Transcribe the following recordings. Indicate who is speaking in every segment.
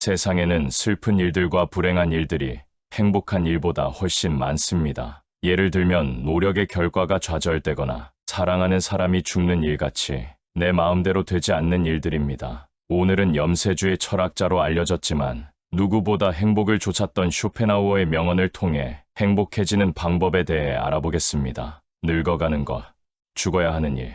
Speaker 1: 세상에는 슬픈 일들과 불행한 일들이 행복한 일보다 훨씬 많습니다. 예를 들면 노력의 결과가 좌절되거나 사랑하는 사람이 죽는 일같이 내 마음대로 되지 않는 일들입니다. 오늘은 염세주의 철학자로 알려졌지만 누구보다 행복을 좇았던 쇼펜하우어의 명언을 통해 행복해지는 방법에 대해 알아보겠습니다. 늙어가는 것, 죽어야 하는 일,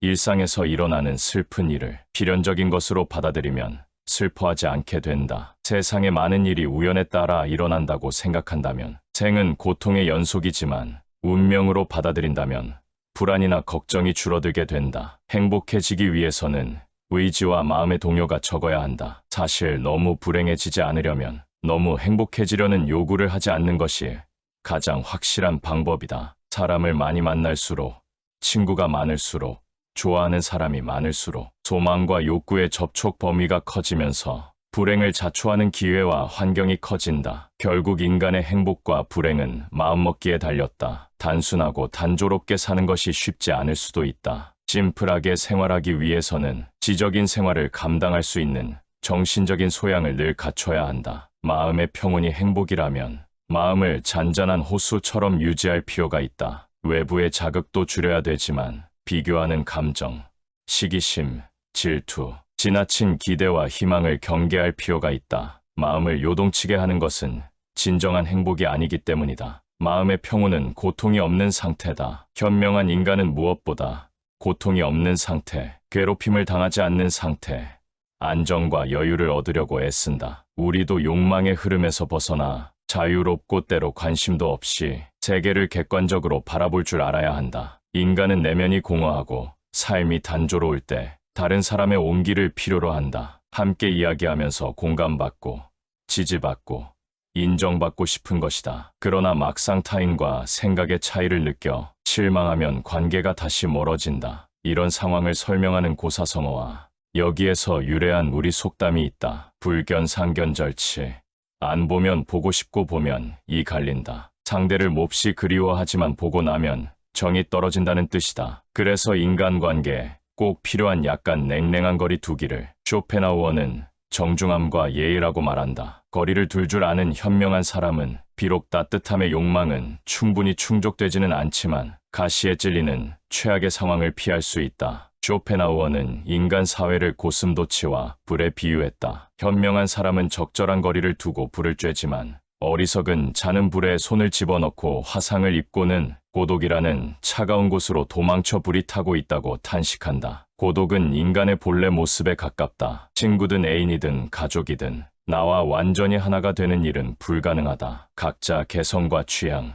Speaker 1: 일상에서 일어나는 슬픈 일을 필연적인 것으로 받아들이면 슬퍼하지 않게 된다. 세상의 많은 일이 우연에 따라 일어난다고 생각한다면 생은 고통의 연속이지만 운명으로 받아들인다면 불안이나 걱정이 줄어들게 된다. 행복해지기 위해서는 의지와 마음의 동요가 적어야 한다. 사실 너무 불행해지지 않으려면 너무 행복해지려는 요구를 하지 않는 것이 가장 확실한 방법이다. 사람을 많이 만날수록 친구가 많을수록 좋아하는 사람이 많을수록 소망과 욕구의 접촉 범위가 커지면서 불행을 자초하는 기회와 환경이 커진다. 결국 인간의 행복과 불행은 마음먹기에 달렸다. 단순하고 단조롭게 사는 것이 쉽지 않을 수도 있다. 심플하게 생활하기 위해서는 지적인 생활을 감당할 수 있는 정신적인 소양을 늘 갖춰야 한다. 마음의 평온이 행복이라면 마음을 잔잔한 호수처럼 유지할 필요가 있다. 외부의 자극도 줄여야 되지만 비교하는 감정, 시기심, 질투, 지나친 기대와 희망을 경계할 필요가 있다. 마음을 요동치게 하는 것은 진정한 행복이 아니기 때문이다. 마음의 평온은 고통이 없는 상태다. 현명한 인간은 무엇보다 고통이 없는 상태, 괴롭힘을 당하지 않는 상태, 안정과 여유를 얻으려고 애쓴다. 우리도 욕망의 흐름에서 벗어나 자유롭고 때로 관심도 없이 세계를 객관적으로 바라볼 줄 알아야 한다. 인간은 내면이 공허하고 삶이 단조로울 때 다른 사람의 온기를 필요로 한다. 함께 이야기하면서 공감받고 지지받고 인정받고 싶은 것이다. 그러나 막상 타인과 생각의 차이를 느껴 실망하면 관계가 다시 멀어진다. 이런 상황을 설명하는 고사성어와 여기에서 유래한 우리 속담이 있다. 불견, 상견, 절치. 안 보면 보고 싶고 보면 이 갈린다. 상대를 몹시 그리워하지만 보고 나면 정이 떨어진다는 뜻이다. 그래서 인간관계에 꼭 필요한 약간 냉랭한 거리 두기를 쇼펜하우어는 정중함과 예의라고 말한다. 거리를 둘 줄 아는 현명한 사람은 비록 따뜻함의 욕망은 충분히 충족되지는 않지만 가시에 찔리는 최악의 상황을 피할 수 있다. 쇼펜하우어는 인간 사회를 고슴도치와 불에 비유했다. 현명한 사람은 적절한 거리를 두고 불을 쬐지만 어리석은 자는 불에 손을 집어넣고 화상을 입고는 고독이라는 차가운 곳으로 도망쳐 불이 타고 있다고 탄식한다. 고독은 인간의 본래 모습에 가깝다. 친구든 애인이든 가족이든 나와 완전히 하나가 되는 일은 불가능하다. 각자 개성과 취향,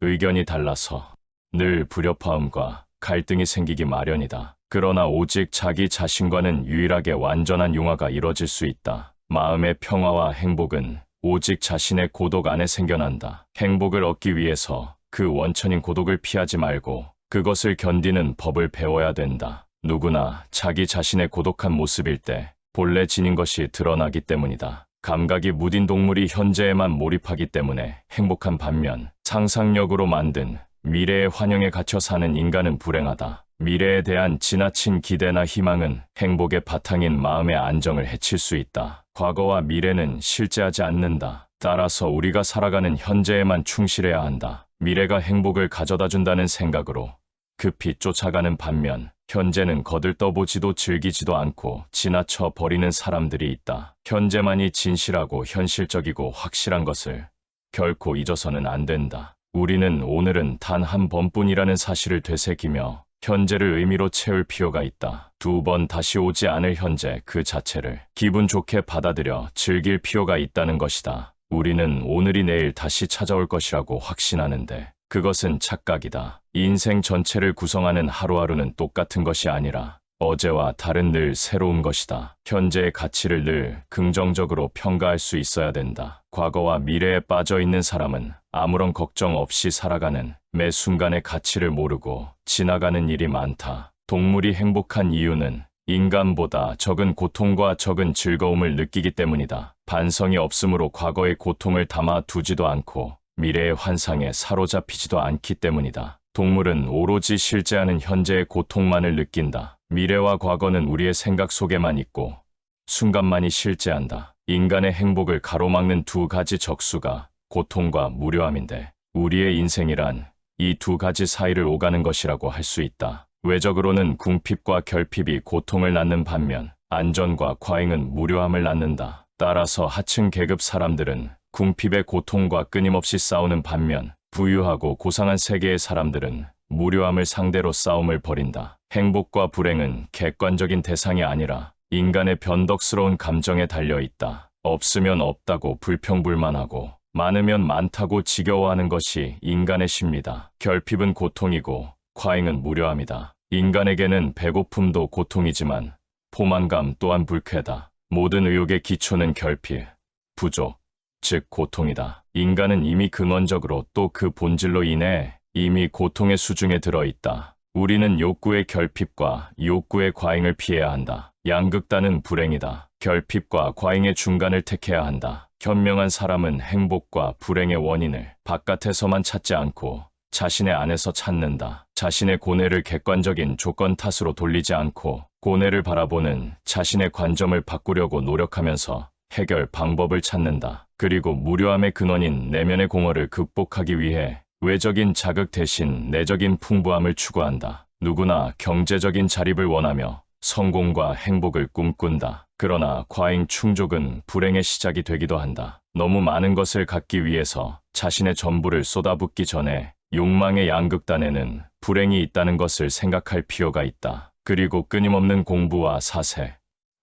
Speaker 1: 의견이 달라서 늘 불협화음과 갈등이 생기기 마련이다. 그러나 오직 자기 자신과는 유일하게 완전한 융화가 이뤄질 수 있다. 마음의 평화와 행복은 오직 자신의 고독 안에 생겨난다. 행복을 얻기 위해서 그 원천인 고독을 피하지 말고 그것을 견디는 법을 배워야 된다. 누구나 자기 자신의 고독한 모습일 때 본래 지닌 것이 드러나기 때문이다. 감각이 무딘 동물이 현재에만 몰입하기 때문에 행복한 반면 상상력으로 만든 미래의 환영에 갇혀 사는 인간은 불행하다. 미래에 대한 지나친 기대나 희망은 행복의 바탕인 마음의 안정을 해칠 수 있다. 과거와 미래는 실제하지 않는다. 따라서 우리가 살아가는 현재에만 충실해야 한다. 미래가 행복을 가져다 준다는 생각으로 급히 쫓아가는 반면 현재는 거들떠보지도 즐기지도 않고 지나쳐 버리는 사람들이 있다. 현재만이 진실하고 현실적이고 확실한 것을 결코 잊어서는 안 된다. 우리는 오늘은 단 한 번뿐이라는 사실을 되새기며 현재를 의미로 채울 필요가 있다. 두 번 다시 오지 않을 현재 그 자체를 기분 좋게 받아들여 즐길 필요가 있다는 것이다. 우리는 오늘이 내일 다시 찾아올 것이라고 확신하는데 그것은 착각이다. 인생 전체를 구성하는 하루하루는 똑같은 것이 아니라 어제와 다른 늘 새로운 것이다. 현재의 가치를 늘 긍정적으로 평가할 수 있어야 된다. 과거와 미래에 빠져 있는 사람은 아무런 걱정 없이 살아가는 매 순간의 가치를 모르고 지나가는 일이 많다. 동물이 행복한 이유는 인간보다 적은 고통과 적은 즐거움을 느끼기 때문이다. 반성이 없으므로 과거의 고통을 담아 두지도 않고 미래의 환상에 사로잡히지도 않기 때문이다. 동물은 오로지 실제하는 현재의 고통만을 느낀다. 미래와 과거는 우리의 생각 속에만 있고 순간만이 실제한다. 인간의 행복을 가로막는 두 가지 적수가 고통과 무료함인데 우리의 인생이란 이 두 가지 사이를 오가는 것이라고 할 수 있다. 외적으로는 궁핍과 결핍이 고통을 낳는 반면 안전과 과잉은 무료함을 낳는다. 따라서 하층 계급 사람들은 궁핍의 고통과 끊임없이 싸우는 반면 부유하고 고상한 세계의 사람들은 무료함을 상대로 싸움을 벌인다. 행복과 불행은 객관적인 대상이 아니라 인간의 변덕스러운 감정에 달려 있다. 없으면 없다고 불평불만하고 많으면 많다고 지겨워하는 것이 인간의 심리다. 결핍은 고통이고 과잉은 무료함이다. 인간에게는 배고픔도 고통이지만 포만감 또한 불쾌다. 모든 의욕의 기초는 결핍, 부족, 즉 고통이다. 인간은 이미 근원적으로 또 그 본질로 인해 이미 고통의 수중에 들어있다. 우리는 욕구의 결핍과 욕구의 과잉을 피해야 한다. 양극단은 불행이다. 결핍과 과잉의 중간을 택해야 한다. 현명한 사람은 행복과 불행의 원인을 바깥에서만 찾지 않고 자신의 안에서 찾는다. 자신의 고뇌를 객관적인 조건 탓으로 돌리지 않고 고뇌를 바라보는 자신의 관점을 바꾸려고 노력하면서 해결 방법을 찾는다. 그리고 무료함의 근원인 내면의 공허를 극복하기 위해 외적인 자극 대신 내적인 풍부함을 추구한다. 누구나 경제적인 자립을 원하며 성공과 행복을 꿈꾼다. 그러나 과잉 충족은 불행의 시작이 되기도 한다. 너무 많은 것을 갖기 위해서 자신의 전부를 쏟아붓기 전에 욕망의 양극단에는 불행이 있다는 것을 생각할 필요가 있다. 그리고 끊임없는 공부와 사세,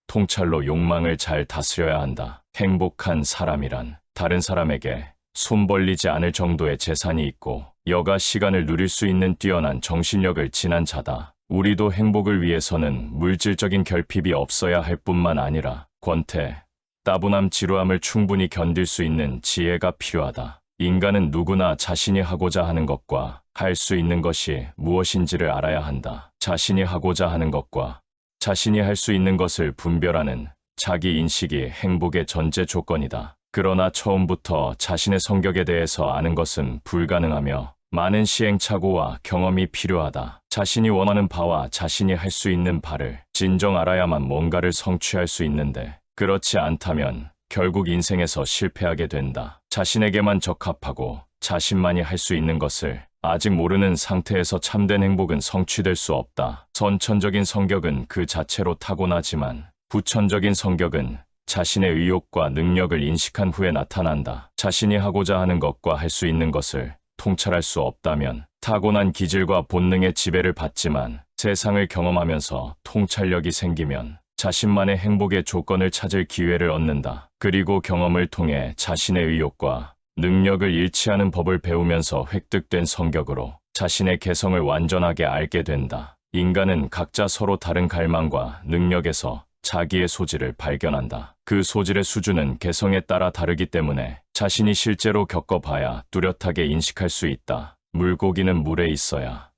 Speaker 1: 통찰로 욕망을 잘 다스려야 한다. 행복한 사람이란 다른 사람에게 손 벌리지 않을 정도의 재산이 있고 여가 시간을 누릴 수 있는 뛰어난 정신력을 지난 자다. 우리도 행복을 위해서는 물질적인 결핍이 없어야 할 뿐만 아니라 권태, 따분함, 지루함을 충분히 견딜 수 있는 지혜가 필요하다. 인간은 누구나 자신이 하고자 하는 것과 할 수 있는 것이 무엇인지를 알아야 한다. 자신이 하고자 하는 것과 자신이 할 수 있는 것을 분별하는 자기 인식이 행복의 전제 조건이다. 그러나 처음부터 자신의 성격에 대해서 아는 것은 불가능하며 많은 시행착오와 경험이 필요하다. 자신이 원하는 바와 자신이 할 수 있는 바를 진정 알아야만 뭔가를 성취할 수 있는데 그렇지 않다면 결국 인생에서 실패하게 된다. 자신에게만 적합하고 자신만이 할 수 있는 것을 아직 모르는 상태에서 참된 행복은 성취될 수 없다. 선천적인 성격은 그 자체로 타고나지만 부천적인 성격은 자신의 의욕과 능력을 인식한 후에 나타난다. 자신이 하고자 하는 것과 할 수 있는 것을 통찰할 수 없다면 타고난 기질과 본능의 지배를 받지만 세상을 경험하면서 통찰력이 생기면 자신만의 행복의 조건을 찾을 기회를 얻는다. 그리고 경험을 통해 자신의 의욕과 능력을 일치하는 법을 배우면서 획득된 성격으로 자신의 개성을 완전하게 알게 된다. 인간은 각자 서로 다른 갈망과 능력에서 자기의 소질을 발견한다. 그 소질의 수준은 개성에 따라 다르기 때문에 자신이 실제로 겪어봐야 뚜렷하게 인식할 수 있다. 물고기는 물에 있어야,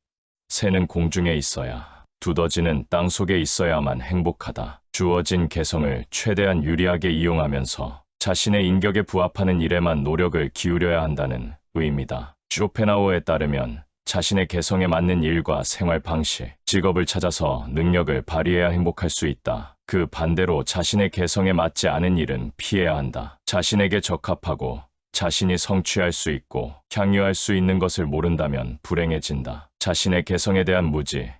Speaker 1: 새는 공중에 있어야, 두더지는 땅 속에 있어야만 행복하다. 주어진 개성을 최대한 유리하게 이용하면서 자신의 인격에 부합하는 일에만 노력을 기울여야 한다는 의미다. 쇼펜하우어에 따르면 자신의 개성에 맞는 일과 생활 방식, 직업을 찾아서 능력을 발휘해야 행복할 수 있다. 그 반대로 자신의 개성에 맞지 않은 일은 피해야 한다. 자신에게 적합하고 자신이 성취할 수 있고 향유할 수 있는 것을 모른다면 불행해진다. 자신의 개성에 대한 무지,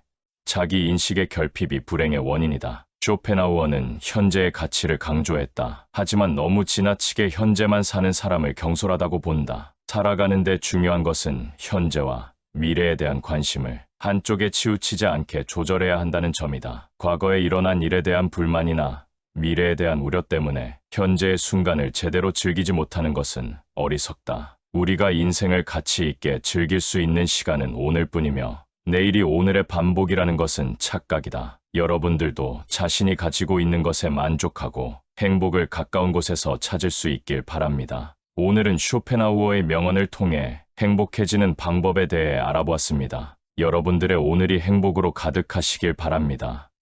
Speaker 1: 자기 인식의 결핍이 불행의 원인이다. 쇼펜하우어는 현재의 가치를 강조했다. 하지만 너무 지나치게 현재만 사는 사람을 경솔하다고 본다. 살아가는데 중요한 것은 현재와 미래에 대한 관심을 한쪽에 치우치지 않게 조절해야 한다는 점이다. 과거에 일어난 일에 대한 불만이나 미래에 대한 우려 때문에 현재의 순간을 제대로 즐기지 못하는 것은 어리석다. 우리가 인생을 가치 있게 즐길 수 있는 시간은 오늘뿐이며 내일이 오늘의 반복이라는 것은 착각이다. 여러분들도 자신이 가지고 있는 것에 만족하고 행복을 가까운 곳에서 찾을 수 있길 바랍니다. 오늘은 쇼펜하우어의 명언을 통해 행복해지는 방법에 대해 알아보았습니다. 여러분들의 오늘이 행복으로 가득하시길 바랍니다.